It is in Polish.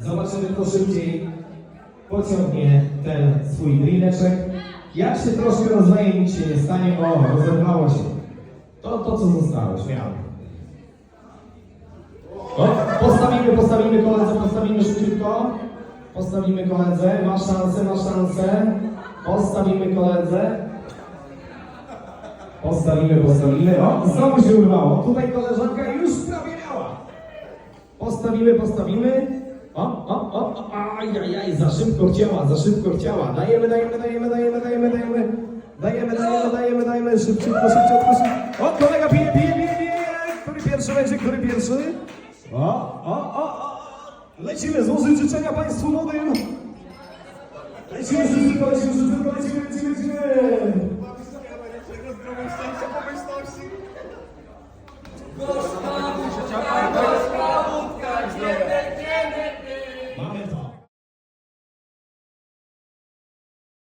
Zobaczymy, kto szybciej pociągnie ten swój drineczek. Jak się troszkę rozleje, nic się nie stanie. O, rozerwało się. To, to co zostało, śmiało. O, postawimy, postawimy koledze, postawimy szybciutko. Postawimy koledze, ma szansę, ma szansę. Postawimy koledze. Postawimy, postawimy. O, znowu się urwało. Tutaj koleżanka już prawie miała. Postawimy, postawimy. O, o, o, ajajaj, za szybko chciała, za szybko chciała. Dajemy, dajemy, dajemy, dajemy, dajemy, dajemy. Dajemy, dajemy, dajemy, dajemy, szybciutko, szybciutko, szybciutko. O, kolega pije, pije, pije, pije. Który pierwszy będzie, który pierwszy? O, o, o, o. Lecimy, złożyć życzenia Państwu młodym. Lecimy, szybciutko, lecimy, szybciutko, lecimy, lecimy, lecimy. fundamental.